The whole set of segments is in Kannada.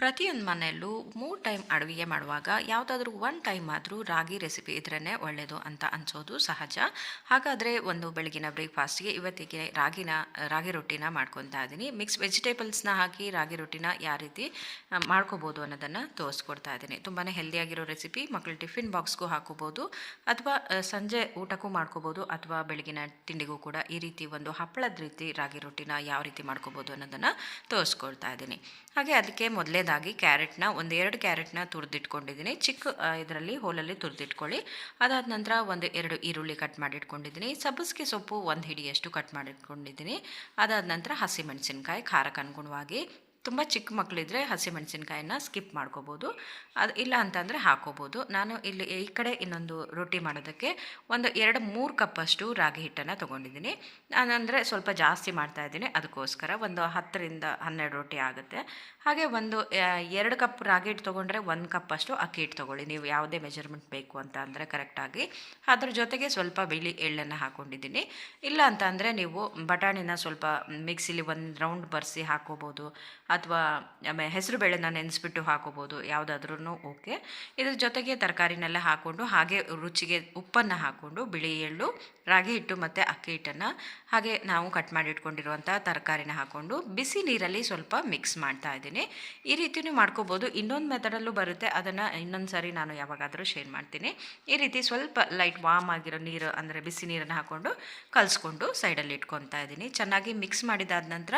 ಪ್ರತಿಯೊಂದು ಮನೆಯಲ್ಲೂ ಮೂರು ಟೈಮ್ ಅಡುಗೆ ಮಾಡುವಾಗ ಯಾವುದಾದ್ರೂ ಒನ್ ಟೈಮ್ ಆದರೂ ರಾಗಿ ರೆಸಿಪಿ ಇದ್ರೇ ಒಳ್ಳೆಯದು ಅಂತ ಅನಿಸೋದು ಸಹಜ. ಹಾಗಾದರೆ ಒಂದು ಬೆಳಗಿನ ಬ್ರೇಕ್ಫಾಸ್ಟ್ಗೆ ಇವತ್ತಿಗೆ ರಾಗಿನ, ರಾಗಿ ರೊಟ್ಟಿನ ಮಾಡ್ಕೊತಾ ಇದ್ದೀನಿ. ಮಿಕ್ಸ್ ವೆಜಿಟೇಬಲ್ಸ್ನ ಹಾಕಿ ರಾಗಿ ರೊಟ್ಟಿನ ಯಾವ ರೀತಿ ಮಾಡ್ಕೋಬೋದು ಅನ್ನೋದನ್ನು ತೋರಿಸ್ಕೊಡ್ತಾ ಇದ್ದೀನಿ. ತುಂಬಾ ಹೆಲ್ದಿಯಾಗಿರೋ ರೆಸಿಪಿ ಮಕ್ಕಳು ಟಿಫಿನ್ ಬಾಕ್ಸ್ಗೂ ಹಾಕೋಬೋದು ಅಥವಾ ಸಂಜೆ ಊಟಕ್ಕೂ ಮಾಡ್ಕೋಬೋದು ಅಥವಾ ಬೆಳಗಿನ ತಿಂಡಿಗೂ ಕೂಡ ಈ ರೀತಿ ಒಂದು ಹಪ್ಪಳದ ರೀತಿ ರಾಗಿ ರೊಟ್ಟಿನ ಯಾವ ರೀತಿ ಮಾಡ್ಕೋಬೋದು ಅನ್ನೋದನ್ನು ತೋರಿಸ್ಕೊಳ್ತಾ ಇದ್ದೀನಿ. ಹಾಗೆ ಅದಕ್ಕೆ ಮೊದಲೇದಾಗಿ ಕ್ಯಾರೆಟ್ನ ಒಂದು ಎರಡು ಕ್ಯಾರೆಟ್ನ ತುರಿದಿಟ್ಕೊಂಡಿದ್ದೀನಿ. ಚಿಕ್ಕ ಇದರಲ್ಲಿ ಹೋಲಲ್ಲಿ ತುರಿದಿಟ್ಕೊಳ್ಳಿ. ಅದಾದ ನಂತರ ಒಂದು ಎರಡು ಈರುಳ್ಳಿ ಕಟ್ ಮಾಡಿಟ್ಕೊಂಡಿದ್ದೀನಿ. ಸಬ್ಬಸಿಗೆ ಸೊಪ್ಪು ಒಂದು ಹಿಡಿಯಷ್ಟು ಕಟ್ ಮಾಡಿಟ್ಕೊಂಡಿದ್ದೀನಿ. ಅದಾದ ನಂತರ ಹಸಿಮೆಣಸಿನ್ಕಾಯಿ ಖಾರಕ್ಕೆ ಅನುಗುಣವಾಗಿ ತುಂಬ ಚಿಕ್ಕ ಮಕ್ಕಳಿದ್ರೆ ಹಸಿಮೆಣಸಿನ್ಕಾಯಿನ ಸ್ಕಿಪ್ ಮಾಡ್ಕೋಬೋದು. ಅದು ಇಲ್ಲ ಅಂತಂದರೆ ಹಾಕೋಬೋದು. ನಾನು ಇಲ್ಲಿ ಈ ಕಡೆ ಇನ್ನೊಂದು ರೊಟ್ಟಿ ಮಾಡೋದಕ್ಕೆ ಒಂದು ಎರಡು ಮೂರು ಕಪ್ಪಷ್ಟು ರಾಗಿ ಹಿಟ್ಟನ್ನು ತೊಗೊಂಡಿದ್ದೀನಿ. ನಾನಂದರೆ ಸ್ವಲ್ಪ ಜಾಸ್ತಿ ಮಾಡ್ತಾ ಇದ್ದೀನಿ. ಅದಕ್ಕೋಸ್ಕರ ಒಂದು ಹತ್ತರಿಂದ ಹನ್ನೆರಡು ರೊಟ್ಟಿ ಆಗುತ್ತೆ. ಹಾಗೆ ಒಂದು ಎರಡು ಕಪ್ ರಾಗಿ ಹಿಟ್ಟು ತೊಗೊಂಡ್ರೆ ಒಂದು ಕಪ್ಪಷ್ಟು ಅಕ್ಕಿ ಹಿಟ್ಟು ತೊಗೊಳ್ಳಿ. ನೀವು ಯಾವುದೇ ಮೆಜರ್ಮೆಂಟ್ ಬೇಕು ಅಂತ ಅಂದರೆ ಕರೆಕ್ಟಾಗಿ ಅದ್ರ ಜೊತೆಗೆ ಸ್ವಲ್ಪ ಬಿಳಿ ಎಳ್ಳನ್ನು ಹಾಕ್ಕೊಂಡಿದ್ದೀನಿ ಇಲ್ಲ ಅಂತ ಅಂದರೆ ನೀವು ಬಟಾಣಿನ ಸ್ವಲ್ಪ ಮಿಕ್ಸಿಲಿ ಒಂದು ರೌಂಡ್ ಬರ್ಸಿ ಹಾಕೋಬೋದು. ಅಥವಾ ಹೆಸರು ಬೇಳೆನ ನೆನೆಸ್ಬಿಟ್ಟು ಹಾಕೋಬೋದು ಯಾವುದಾದ್ರೂ ಓಕೆ. ಇದ್ರ ಜೊತೆಗೆ ತರಕಾರಿನೆಲ್ಲ ಹಾಕ್ಕೊಂಡು ಹಾಗೆ ರುಚಿಗೆ ಉಪ್ಪನ್ನು ಹಾಕ್ಕೊಂಡು ಬಿಳಿ ಎಳ್ಳು, ರಾಗಿ ಹಿಟ್ಟು ಮತ್ತು ಅಕ್ಕಿ ಹಿಟ್ಟನ್ನು, ಹಾಗೆ ನಾವು ಕಟ್ ಮಾಡಿ ಇಟ್ಕೊಂಡಿರುವಂಥ ತರಕಾರಿನ ಹಾಕ್ಕೊಂಡು ಬಿಸಿ ನೀರಲ್ಲಿ ಸ್ವಲ್ಪ ಮಿಕ್ಸ್ ಮಾಡ್ತಾ ಇದ್ದೀನಿ. ಈ ರೀತಿಯೂ ಮಾಡ್ಕೋಬೋದು. ಇನ್ನೊಂದು ಮೆಥಡಲ್ಲೂ ಬರುತ್ತೆ. ಅದನ್ನು ಇನ್ನೊಂದು ಸಾರಿ ನಾನು ಯಾವಾಗಾದರೂ ಶೇರ್ ಮಾಡ್ತೀನಿ. ಈ ರೀತಿ ಸ್ವಲ್ಪ ಲೈಟ್ ವಾಮ್ ಆಗಿರೋ ನೀರು, ಅಂದರೆ ಬಿಸಿ ನೀರನ್ನು ಹಾಕ್ಕೊಂಡು ಕಲಿಸ್ಕೊಂಡು ಸೈಡಲ್ಲಿ ಇಟ್ಕೊತಾ ಇದ್ದೀನಿ. ಚೆನ್ನಾಗಿ ಮಿಕ್ಸ್ ಮಾಡಿದಾದ ನಂತರ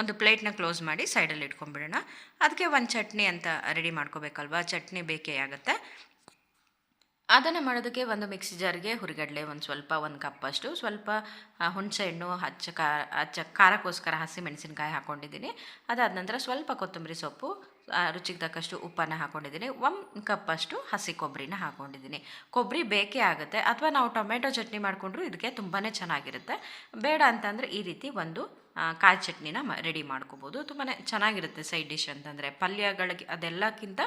ಒಂದು ಪ್ಲೇಟ್ನ ಕ್ಲೋಸ್ ಮಾಡಿ ಸೈಡಲ್ಲಿ ಇಟ್ಕೊಂಡ್ಬಿಡೋಣ. ಅದಕ್ಕೆ ಒಂದು ಚಟ್ನಿ ಅಂತ ರೆಡಿ ಮಾಡ್ಕೋಬೇಕಲ್ವಾ? ಚಟ್ನಿ ಬೇಕೇ ಆಗುತ್ತೆ. ಅದನ್ನು ಮಾಡೋದಕ್ಕೆ ಒಂದು ಮಿಕ್ಸಿ ಜಾರ್ಗೆ ಹುರಿಗಡಲೆ ಒಂದು ಸ್ವಲ್ಪ, ಒಂದು ಕಪ್ಪಷ್ಟು ಸ್ವಲ್ಪ ಹುಣಸೆಹಣ್ಣು ಹಚ್ಚ ಕಾ, ಹಚ್ಚ ಖಾರಕ್ಕೋಸ್ಕರ ಹಸಿ ಮೆಣಸಿನ್ಕಾಯಿ ಹಾಕ್ಕೊಂಡಿದ್ದೀನಿ ಅದಾದ ನಂತರ ಸ್ವಲ್ಪ ಕೊತ್ತಂಬರಿ ಸೊಪ್ಪು ರುಚಿಗೆ ತಕ್ಕಷ್ಟು ಉಪ್ಪನ್ನು ಹಾಕ್ಕೊಂಡಿದ್ದೀನಿ ಒಂದು ಕಪ್ಪಷ್ಟು ಹಸಿ ಕೊಬ್ಬರಿನ ಹಾಕ್ಕೊಂಡಿದ್ದೀನಿ ಕೊಬ್ಬರಿ ಬೇಕೇ ಆಗುತ್ತೆ. ಅಥವಾ ನಾವು ಟೊಮೆಟೊ ಚಟ್ನಿ ಮಾಡಿಕೊಂಡ್ರು ಇದಕ್ಕೆ ತುಂಬಾ ಚೆನ್ನಾಗಿರುತ್ತೆ. ಬೇಡ ಅಂತಂದರೆ ಈ ರೀತಿ ಒಂದು ಕಾಯಿ ಚಟ್ನಿನ ರೆಡಿ ಮಾಡ್ಕೋಬೋದು. ತುಂಬಾ ಚೆನ್ನಾಗಿರುತ್ತೆ ಸೈಡ್ ಡಿಶ್ ಅಂತಂದರೆ. ಪಲ್ಯಗಳಿಗೆ ಅದೆಲ್ಲಕ್ಕಿಂತ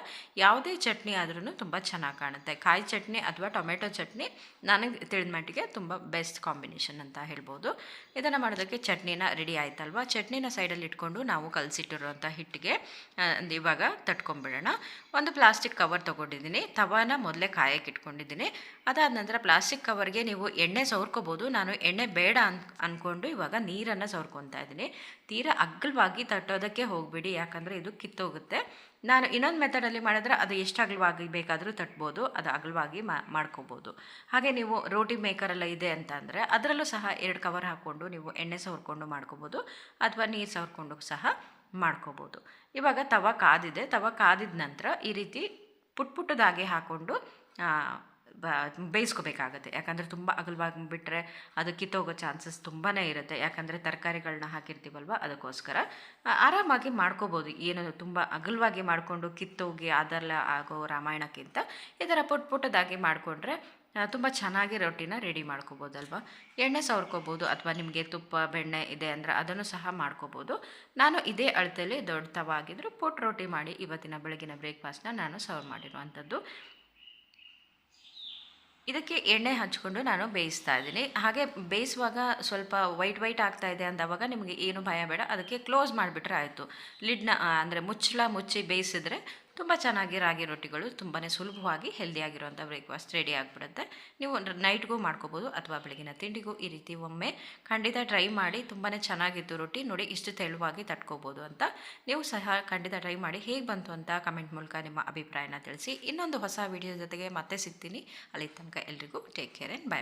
ಯಾವುದೇ ಚಟ್ನಿ ಆದ್ರೂ ತುಂಬ ಚೆನ್ನಾಗಿ ಕಾಣುತ್ತೆ. ಕಾಯಿ ಚಟ್ನಿ ಅಥವಾ ಟೊಮೆಟೊ ಚಟ್ನಿ ನನಗೆ ತಿಳಿದ ಮಟ್ಟಿಗೆ ತುಂಬ ಬೆಸ್ಟ್ ಕಾಂಬಿನೇಷನ್ ಅಂತ ಹೇಳ್ಬೋದು. ಇದನ್ನು ಮಾಡೋದಕ್ಕೆ ಚಟ್ನಿನ ರೆಡಿ ಆಯ್ತಲ್ವಾ? ಚಟ್ನಿನ ಸೈಡಲ್ಲಿ ಇಟ್ಕೊಂಡು ನಾವು ಕಲಸಿಟ್ಟಿರುವಂಥ ಹಿಟ್ಟಿಗೆ ಇವಾಗ ತಟ್ಕೊಂಡ್ಬಿಡೋಣ. ಒಂದು ಪ್ಲಾಸ್ಟಿಕ್ ಕವರ್ ತೊಗೊಂಡಿದ್ದೀನಿ. ತವಾನ ಮೊದಲೇ ಕಾಯಕ್ಕೆ ಇಟ್ಕೊಂಡಿದ್ದೀನಿ. ಅದಾದ ನಂತರ ಪ್ಲಾಸ್ಟಿಕ್ ಕವರ್ಗೆ ನೀವು ಎಣ್ಣೆ ಸವರ್ಕೋಬೋದು. ನಾನು ಎಣ್ಣೆ ಬೇಡ ಅನ್ ಅಂದ್ಕೊಂಡು ಇವಾಗ ನೀರನ್ನು ಸವರ್ಕೊತಾ ಇದ್ದೀನಿ. ತೀರಾ ಅಗ್ಗಲವಾಗಿ ತಟ್ಟೋದಕ್ಕೆ ಹೋಗಬೇಡಿ, ಯಾಕಂದರೆ ಇದು ಕಿತ್ತೋಗುತ್ತೆ. ನಾನು ಇನ್ನೊಂದು ಮೆಥಡಲ್ಲಿ ಮಾಡಿದ್ರೆ ಅದು ಎಷ್ಟು ಅಗಲವಾಗಿ ಬೇಕಾದರೂ ತಟ್ಬೋದು, ಅದು ಅಗಲವಾಗಿ ಮಾಡ್ಕೋಬೋದು. ಹಾಗೆ ನೀವು ರೋಟಿ ಮೇಕರೆಲ್ಲ ಇದೆ ಅಂತ ಅಂದರೆ ಅದರಲ್ಲೂ ಸಹ ಎರಡು ಕವರ್ ಹಾಕ್ಕೊಂಡು ನೀವು ಎಣ್ಣೆ ಸವರ್ಕೊಂಡು ಮಾಡ್ಕೋಬೋದು, ಅಥವಾ ನೀರು ಸವರ್ಕೊಂಡು ಸಹ ಮಾಡ್ಕೋಬೋದು. ಇವಾಗ ತವ ಕಾದಿದೆ. ತವ ಕಾದಿದ ನಂತರ ಈ ರೀತಿ ಪುಟ್ ಪುಟ್ಟದಾಗಿ ಹಾಕ್ಕೊಂಡು ಬ, ಬೇಯಿಸ್ಕೋಬೇಕಾಗತ್ತೆ. ಯಾಕಂದರೆ ತುಂಬ ಅಗಲವಾಗಿ ಬಿಟ್ಟರೆ ಅದು ಕಿತ್ತೋಗೋ ಚಾನ್ಸಸ್ ತುಂಬಾ ಇರುತ್ತೆ. ಯಾಕಂದರೆ ತರಕಾರಿಗಳನ್ನ ಹಾಕಿರ್ತೀವಲ್ವ, ಅದಕ್ಕೋಸ್ಕರ. ಆರಾಮಾಗಿ ಮಾಡ್ಕೋಬೋದು. ಏನು ತುಂಬ ಅಗಲವಾಗಿ ಮಾಡಿಕೊಂಡು ಕಿತ್ತೋಗಿ ಅದೆಲ್ಲ ಆಗೋ ರಾಮಾಯಣಕ್ಕಿಂತ ಈ ಥರ ಪುಟ್ ಪುಟ್ಟದಾಗಿ ಮಾಡಿಕೊಂಡ್ರೆ ತುಂಬ ಚೆನ್ನಾಗಿ ರೊಟ್ಟಿನ ರೆಡಿ ಮಾಡ್ಕೋಬೋದಲ್ವ? ಎಣ್ಣೆ ಸವರ್ಕೋಬೋದು ಅಥವಾ ನಿಮಗೆ ತುಪ್ಪ, ಬೆಣ್ಣೆ ಇದೆ ಅಂದರೆ ಅದನ್ನು ಸಹ ಮಾಡ್ಕೋಬೋದು. ನಾನು ಇದೇ ಅಳತೆಯಲ್ಲಿ ದೊಡ್ಡ ತವ ಆಗಿದ್ರು ಪುಟ್ ರೊಟ್ಟಿ ಮಾಡಿ ಇವತ್ತಿನ ಬೆಳಗಿನ ಬ್ರೇಕ್ಫಾಸ್ಟ್ನ ನಾನು ಸರ್ವ್ ಮಾಡಿರುವಂಥದ್ದು. ಇದಕ್ಕೆ ಎಣ್ಣೆ ಹಚ್ಕೊಂಡು ನಾನು ಬೇಯಿಸ್ತಾ ಇದ್ದೀನಿ. ಹಾಗೆ ಬೇಯಿಸುವಾಗ ಸ್ವಲ್ಪ ವೈಟ್ ವೈಟ್ ಆಗ್ತಾ ಇದೆ ಅಂದವಾಗ ನಿಮಗೆ ಏನು ಭಯ ಬೇಡ. ಅದಕ್ಕೆ ಕ್ಲೋಸ್ ಮಾಡಿಬಿಟ್ರೆ ಆಯಿತು. ಲಿಡ್ನ ಅಂದರೆ ಮುಚ್ಚಳ ಮುಚ್ಚಿ ಬೇಯಿಸಿದ್ರೆ ತುಂಬ ಚೆನ್ನಾಗಿ ರಾಗಿ ರೊಟ್ಟಿಗಳು ತುಂಬಾ ಸುಲಭವಾಗಿ ಹೆಲ್ದಿಯಾಗಿರುವಂಥ ಬ್ರೇಕ್ಫಾಸ್ಟ್ ರೆಡಿ ಆಗಿಬಿಡುತ್ತೆ. ನೀವು ನೈಟ್ಗೂ ಮಾಡ್ಕೋಬೋದು ಅಥವಾ ಬೆಳಗಿನ ತಿಂಡಿಗೂ ಈ ರೀತಿ ಒಮ್ಮೆ ಖಂಡಿತ ಟ್ರೈ ಮಾಡಿ ತುಂಬಾ ಚೆನ್ನಾಗಿತ್ತು ರೊಟ್ಟಿ ನೋಡಿ ಇಷ್ಟು ತೆಳುವಾಗಿ ತಟ್ಕೋಬೋದು ಅಂತ. ನೀವು ಸಹ ಖಂಡಿತ ಟ್ರೈ ಮಾಡಿ ಹೇಗೆ ಬಂತು ಅಂತ ಕಮೆಂಟ್ ಮೂಲಕ ನಿಮ್ಮ ಅಭಿಪ್ರಾಯನ ತಿಳಿಸಿ. ಇನ್ನೊಂದು ಹೊಸ ವಿಡಿಯೋ ಜೊತೆಗೆ ಮತ್ತೆ ಸಿಗ್ತೀನಿ. ಅಲ್ಲಿ ತನಕ ಎಲ್ರಿಗೂ ಟೇಕ್ ಕೇರ್ ಆ್ಯಂಡ್ ಬೈ